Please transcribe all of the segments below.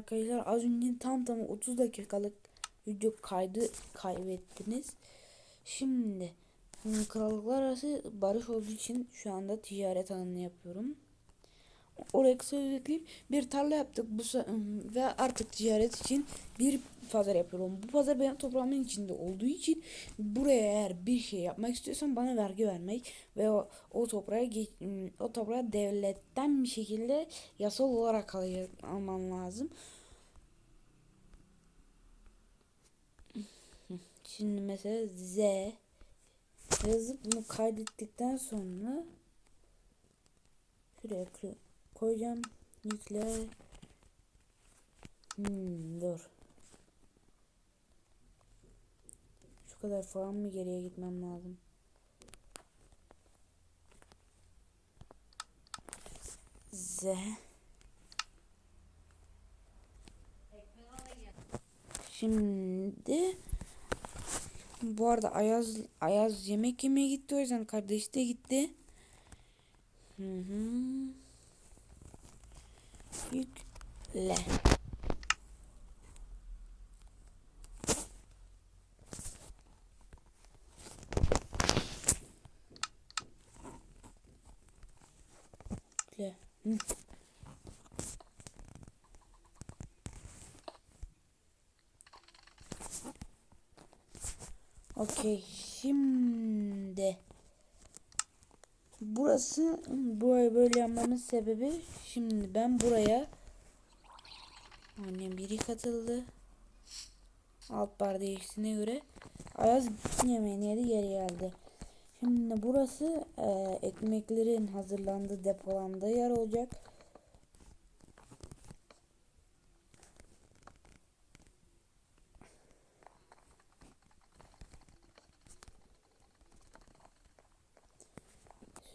Arkadaşlar az önce tam tam 30 dakikalık video kaydı kaybettiniz. Şimdi hmm, krallıklar arası barış olduğu için şu anda ticaret alanını yapıyorum. Oraya kısa özetleyeyim. Bir tarla yaptık bu ve artık ticaret için bir pazar yapıyorum. Bu pazar benim toprağımın içinde olduğu için buraya eğer bir şey yapmak istiyorsan bana vergi vermek ve o, o toprağa o toprağa devletten bir şekilde yasal olarak alman lazım. Şimdi mesela Z yazıp bunu kaydettikten sonra şuraya kı- koyacağım. Yükle. Hmm, dur. Şu kadar falan mı geriye gitmem lazım? Z Şimdi bu arada Ayaz Ayaz yemek yemeye gitti o yüzden kardeşi de gitti. Hı hı. Yükle. Yükle. Hı. Okey şimdi burası burayı böyle yapmamın sebebi şimdi ben buraya annem biri katıldı alt bar değiştiğine göre Ayaz yemeğini yedi geri geldi. Şimdi burası e, ekmeklerin hazırlandığı depolandığı yer olacak.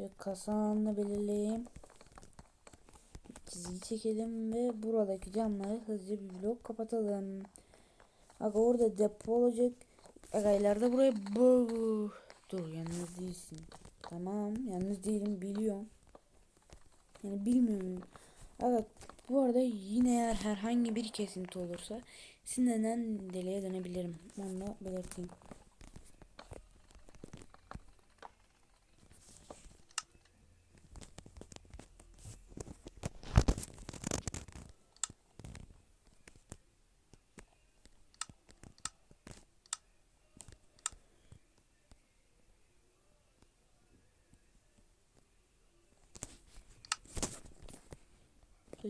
Şu kasanı belirleyeyim. Çizgi çekelim ve buradaki camları hızlıca bir blok kapatalım. Aga orada depo olacak. Aga ileride buraya bu Dur yalnız değilsin. Tamam yalnız değilim biliyorum. Yani bilmiyorum. Aga bu arada yine eğer herhangi bir kesinti olursa sinirden deliye dönebilirim. Onu da belirteyim.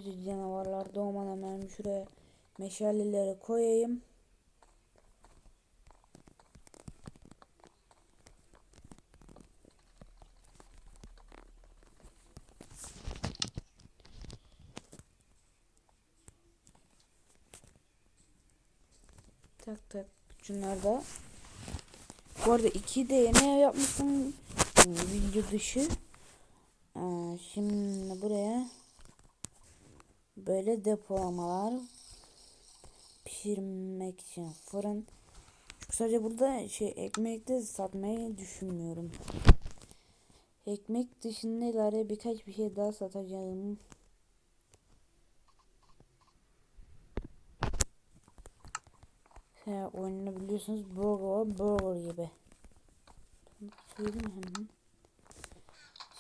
Kötü canavarlar doğmadan hemen şuraya meşaleleri koyayım. Tak tak. Şunlar da. Bu arada iki de yeni yapmıştım. Video dışı. Aa, şimdi buraya böyle depolamalar pişirmek için fırın. Sadece burada şey ekmek de satmayı düşünmüyorum. Ekmek dışında ileride birkaç bir şey daha satacağım. Şey, oyunu biliyorsunuz burger burger gibi.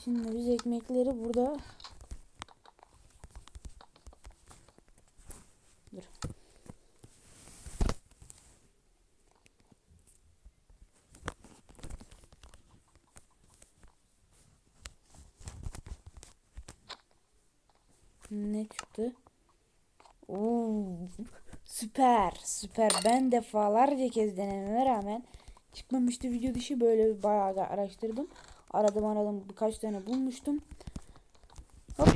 Şimdi biz ekmekleri burada Dur. Ne çıktı? Oo, süper, süper. Ben defalarca kez denememe rağmen çıkmamıştı video dışı böyle bayağı araştırdım. Aradım aradım birkaç tane bulmuştum. Hop.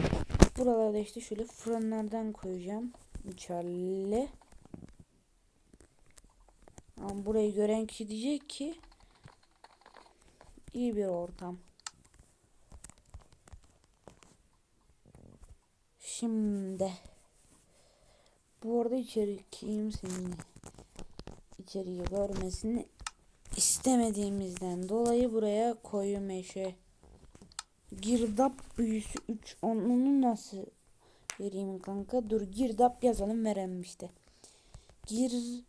Buralarda işte şöyle fırınlardan koyacağım. İçerili. Ama burayı gören kişi diyecek ki iyi bir ortam. Şimdi bu arada içeri kimsenin içeriği görmesini istemediğimizden dolayı buraya koyu meşe girdap büyüsü 3 onun nasıl Vereyim kanka. Dur girdap yazalım verelim işte. Gir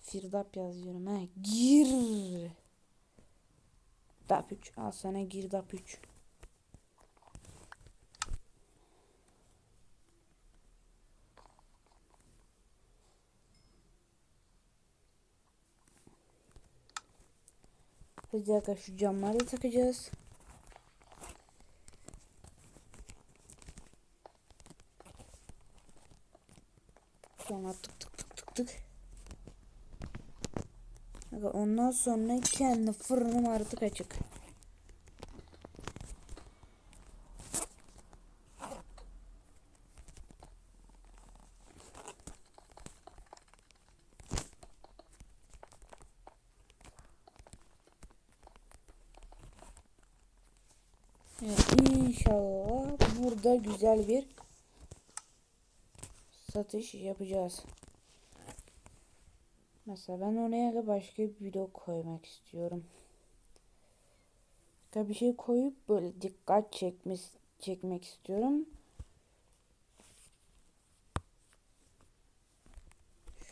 Firdap yazıyorum ha. Gir Dap 3. Al sana girdap 3. Hadi arkadaşlar şu camları takacağız. Sonra tık tık tık tık tık. Ondan sonra kendi fırınım artık açık. Evet, inşallah burada güzel bir satış yapacağız. Mesela ben oraya da başka bir blok koymak istiyorum. Başka bir şey koyup böyle dikkat çekmek çekmek istiyorum.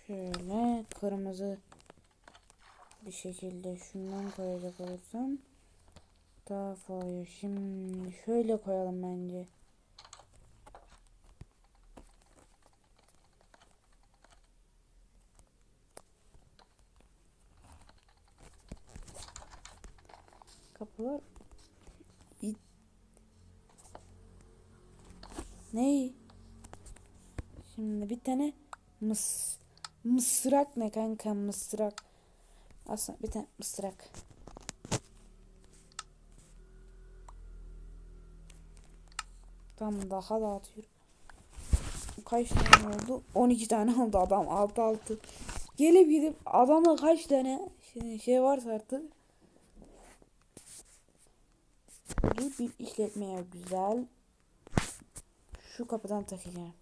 Şöyle kırmızı bir şekilde şundan koyacak olursam daha fazla. Şimdi şöyle koyalım bence. Kapılar İ- Ne? Şimdi bir tane mıs mısrak ne kanka mısrak. Aslında bir tane mısrak. Tam daha da atıyorum. Kaç tane oldu? 12 tane oldu adam 6 6. Gelip gidip adamla kaç tane şey, şey varsa artık Bu bir işletmeye güzel. Şu kapıdan takacağım.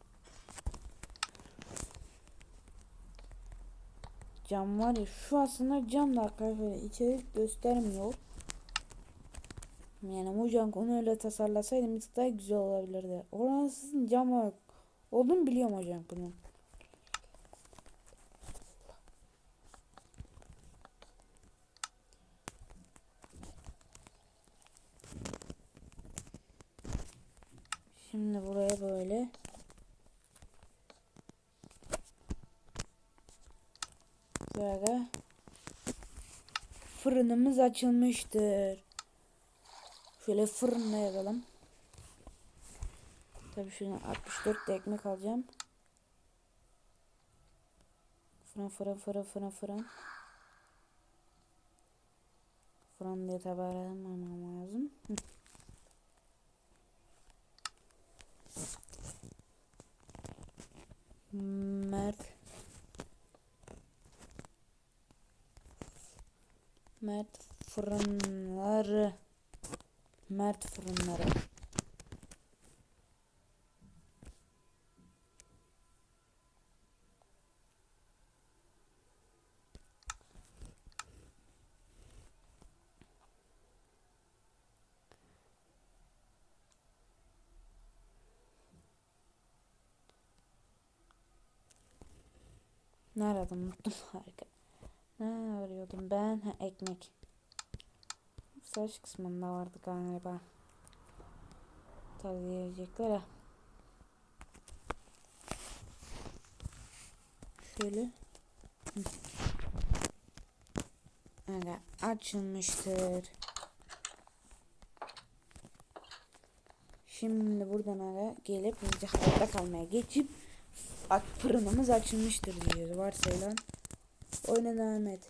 Cam var ya şu aslında cam da arkadaşlar içerik göstermiyor. Yani bu cam onu öyle tasarlasaydım bir tık daha güzel olabilirdi. Orasının cam olduğunu biliyorum hocam bunun. Şimdi buraya böyle böyle fırınımız açılmıştır. Şöyle fırınla yazalım. Tabii şunu 64 de ekmek alacağım. Fırın fırın fırın fırın fırın. Fırın diye tabi lazım. Mert. Mert fırınları. Mert fırınları Nerede unuttum harika. Ne arıyordum ben? Ha, ekmek. Saç kısmında vardı galiba. Tabii diyecekler ya. Şöyle. Evet açılmıştır. Şimdi buradan ara gelip hızlıca hayatta kalmaya geçip Bak fırınımız açılmıştır diyor. Varsayılan. Oyuna devam et.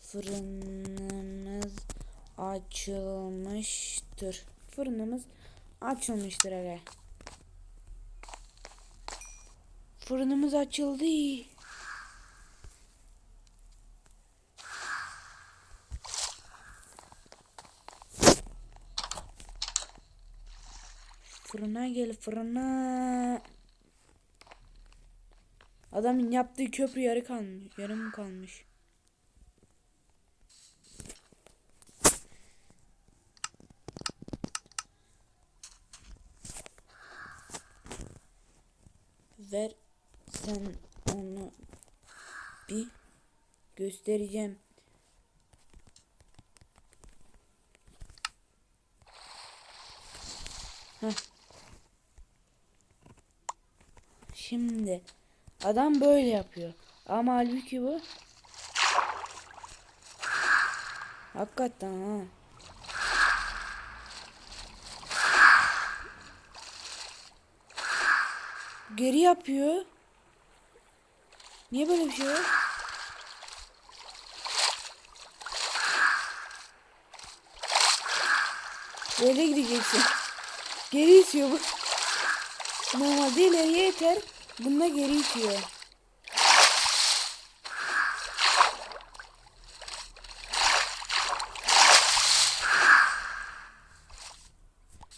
Fırınımız açılmıştır. Fırınımız açılmıştır aga. Fırınımız açıldı. Fırına gel fırına. Adamın yaptığı köprü yarı kalmış. Yarım kalmış. Ver sen onu bir göstereceğim. Heh. Şimdi adam böyle yapıyor. Ama halbuki bu hakikaten ha. Geri yapıyor. Niye böyle bir şey var? Böyle gideceksin. Geri itiyor bu. Normalde ileriye iter. Bunda geri itiyor.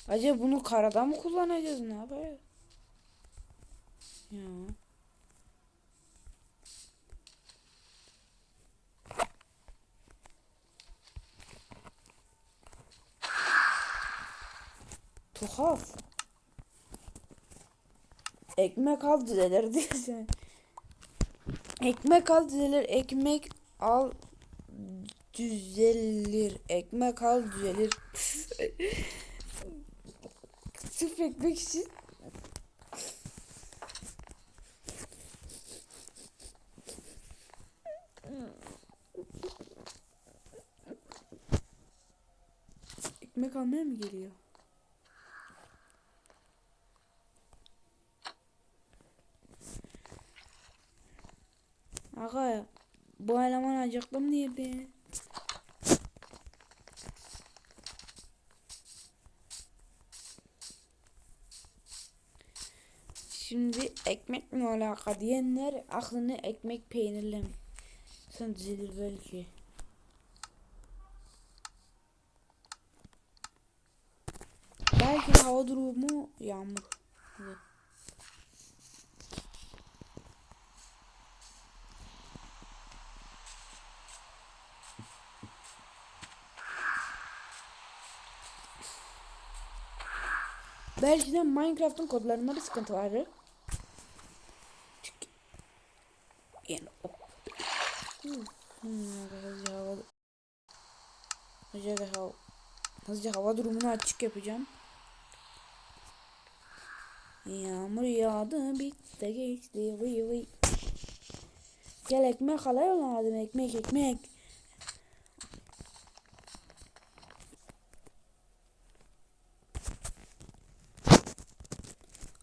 Acaba bunu karada mı kullanacağız? Ne yapacağız? Ya. Tuhaf. Ekmek al düzelir diyorsun. Ekmek al düzelir. Ekmek al düzelir. Ekmek al düzelir. Sırf ekmek için Ekmek almaya mı geliyor? Aga bu eleman acıklı mı nerede? Şimdi ekmek mi alaka diyenler aklını ekmek peynirle mi? Sen düzelir belki. Belki hava durumu yağmur. Evet. Belki de Minecraft'ın kodlarında bir sıkıntı vardı. Çünkü yani o Hmm, hızlıca hava hızlıca hava durumunu açık yapacağım. Yağmur yağdı bitti geçti vıy vıy. Gel ekmek alayım ekmek ekmek.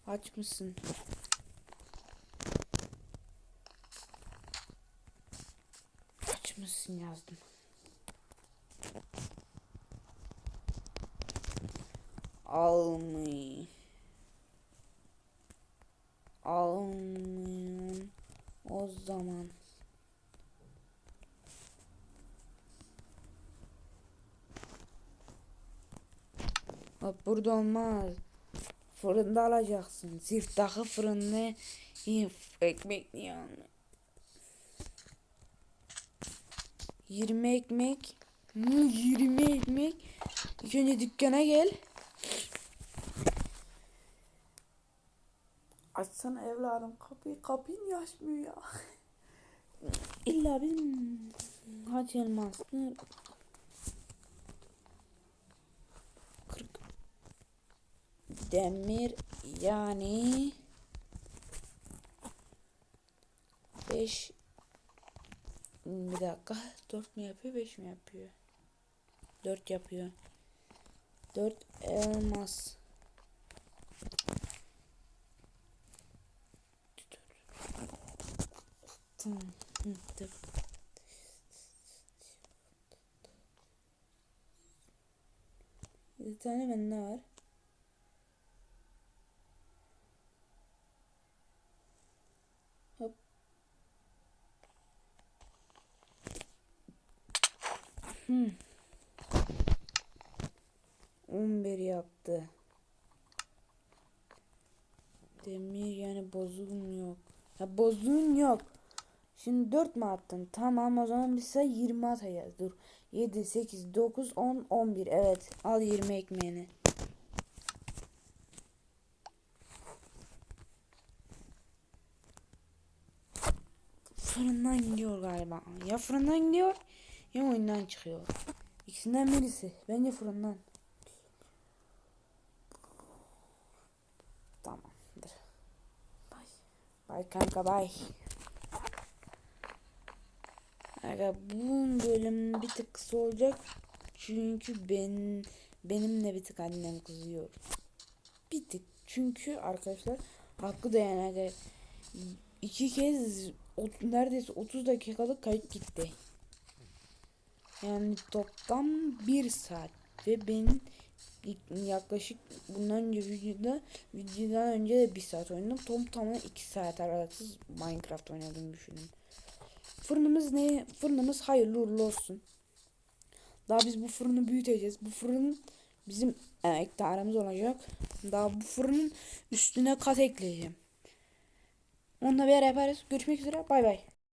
Aç mısın? Aç mısın yazdım. Almay. Almayın. O zaman. Hop burada olmaz. Fırında alacaksın. Siftahı fırında ekmek yani. 20 ekmek. Hı, 20 ekmek. İlk önce dükkana gel. Açsana evladım kapıyı. Kapıyı niye açmıyor ya? İlla bizim kaç elmaslı demir yani 5 bir dakika 4 mü yapıyor 5 mi yapıyor 4 yapıyor 4 elmas Tamam. Bir tane bende var. Hop. Hmm. 11 yaptı. Demir yani bozulum yok. Ha bozulum yok. Şimdi 4 mü attın? Tamam o zaman biz size 20 atacağız. Dur. 7, 8, 9, 10, 11. Evet. Al 20 ekmeğini. fırından gidiyor galiba. Ya fırından gidiyor ya oyundan çıkıyor. İkisinden birisi. Bence fırından. Tamamdır. Bay. Bay kanka bay. Aga bu bölüm bir tık kısa olacak. Çünkü ben benimle bir tık annem kızıyor. Bir tık. Çünkü arkadaşlar hakkı da yani aga, iki kez neredeyse 30 dakikalık kayıt gitti. Yani toplam bir saat ve benim yaklaşık bundan önce videoda videodan önce de bir saat oynadım. Tom tamına iki saat aralıksız Minecraft oynadım düşünün. Fırınımız ne? Fırınımız hayırlı uğurlu olsun. Daha biz bu fırını büyüteceğiz. Bu fırın bizim emektarımız olacak. Daha bu fırının üstüne kat ekleyeceğim. Onunla bir yaparız. Görüşmek üzere. Bay bay.